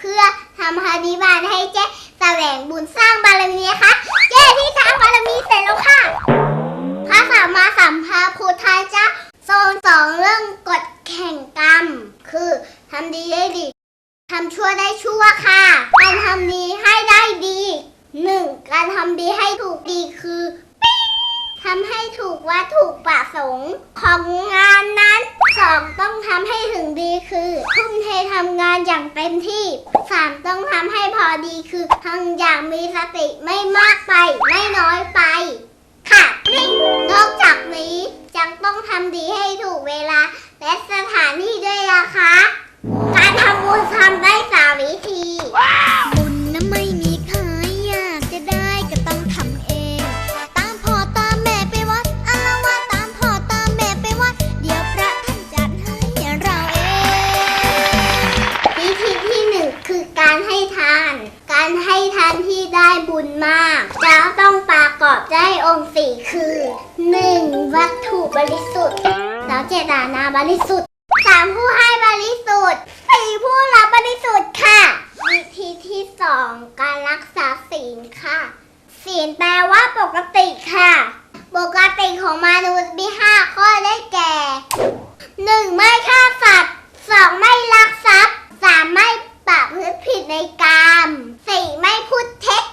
เพื่อทำพันธิบาลให้เจ๊แสวงบุญสร้างบารมีนะคะเจ๊ที่สร้างบารมีเสร็จแล้วค่ะ พระสัมมาสัมพุทธเจ้าทรงสองเรื่องกฎแข่งกรรม คือทำดีได้ดีทำชั่วได้ชั่วค่ะ การทำดีให้ได้ดีหนึ่งการทำดีให้ถูกดีคือทำให้ถูกวัตถุประสงค์ของงานนั้นสองต้องทำให้ถึงดีคือทุ ททำงานอย่างเต็มที่สามต้องทำให้พอดีคือทั้งอย่างมีสติไม่มากไป ไม่น้อย ญมากจะต้องประกอบด้วยองค์สี่คือ 1. วัตถุบริสุทธิ์ แล้วเจตนาบริสุทธิ์ 3. ผู้ให้บริสุทธิ์ 4. ผู้รับบริสุทธิ์ค่ะ วิธีที่สองการรักษาศีลค่ะ ศีลแปลว่าปกติค่ะ ปกติของมนุษย์มีห้าข้อได้แก่ หนึ่งไม่ฆ่าสัตว์สองไม่ลักทรัพย์สามไม่ประพฤติผิดในกามสี่ไม่พูดเท็จ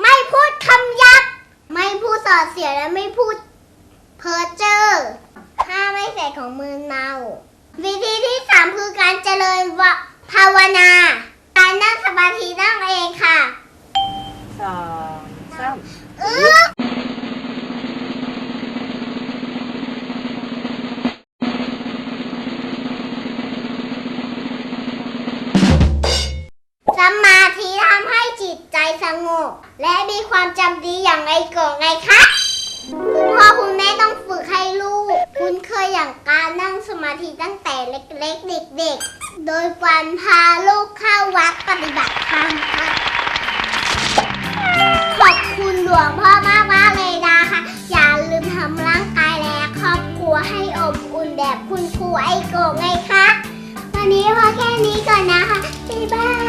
ไม่พูดคำหยับ ไม่พูดส่อ เสียและไม่พูดเพ้อเจ้อห้าไม่ใส่ของมือเมา วิธีที่สามคือการเจริญภาวนา การนั่งสมาธินั่งเองค่ะ ตใจสงบ และมีความจำดีอย่างไรเกิดไงคะคุณพ่อคุณแม่ต้องฝึกให้ลูก คุณเคยอย่างการนั่งสมาธิตั้งแต่เล็กๆเด็กๆ โดยการพาลูกเข้าวัดปฏิบัติธรรมค่ะขอบคุณหลวงพ่อมากมากเลยนะคะ อย่าลืมทำร่างกายและครอบครัวให้อบอุ่นแบบคุณครูไอโกงไงคะ วันนี้พอแค่นี้ก่อนนะคะบ๊ายบาย